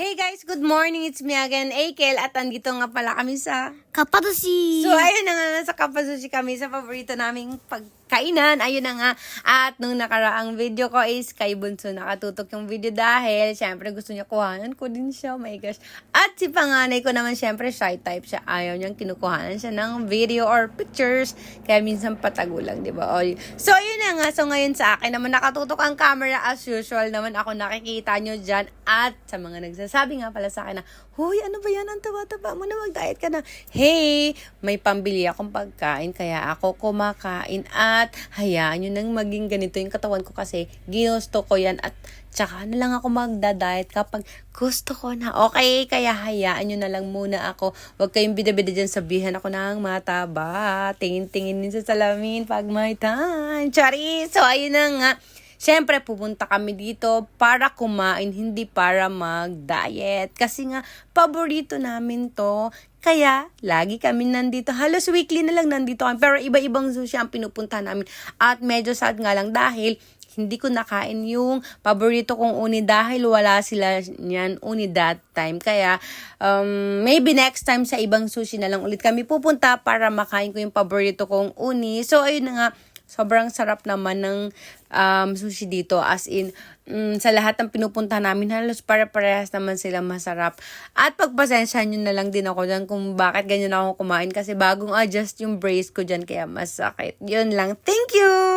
Hey guys, good morning. It's me again, Akel. At andito nga pala kami sa... Kapatusi! So, ayun na nga, nasa Kapasushi kami sa paborito naming pagkainan. Ayun na nga. At nung nakaraang video ko is kay Bunso nakatutok yung video dahil syempre gusto niya kuhanan ko din siya. Oh my gosh. At si panganay ko naman syempre shy type siya. Ayaw niyang kinukuhanan siya ng video or pictures. Kaya minsan patagulang, di ba? So, ayun nga. So, ngayon sa akin naman nakatutok ang camera as usual naman ako nakikita nyo dyan. At sa mga nagsasabi nga pala sa akin na, Hoy, ano ba yan? Ang taba-taba mo na mag-diet ka na. Hey, may pambili akong pagkain kaya ako kumakain at hayaan nyo nang maging ganito yung katawan ko kasi ginusto ko yan at tsaka na lang ako magda-diet kapag gusto ko na. Okay, kaya hayaan nyo na lang muna ako. Huwag kayong bida-bida dyan sabihan ako ng mataba. Tingin-tingin din sa salamin pag may time. So, ayun na nga. Siyempre, pupunta kami dito para kumain, hindi para mag-diet. Kasi nga, paborito namin to. Kaya, lagi kami nandito. Halos weekly na lang nandito kami. Pero iba-ibang sushi ang pinupunta namin. At medyo sad nga lang dahil hindi ko nakain yung paborito kong uni dahil wala sila niyan uni that time. Kaya, um, maybe next time sa ibang sushi na lang ulit kami pupunta para makain ko yung paborito kong uni. So, ayun na nga, sobrang sarap naman ng um, sushi dito. As in, mm, sa lahat ng pinupunta namin, halos para-parehas naman sila masarap. At pagpasensya nyo na lang din ako dyan kung bakit ganyan ako kumain. Kasi bagong adjust yung brace ko dyan, kaya masakit. Yun lang. Thank you!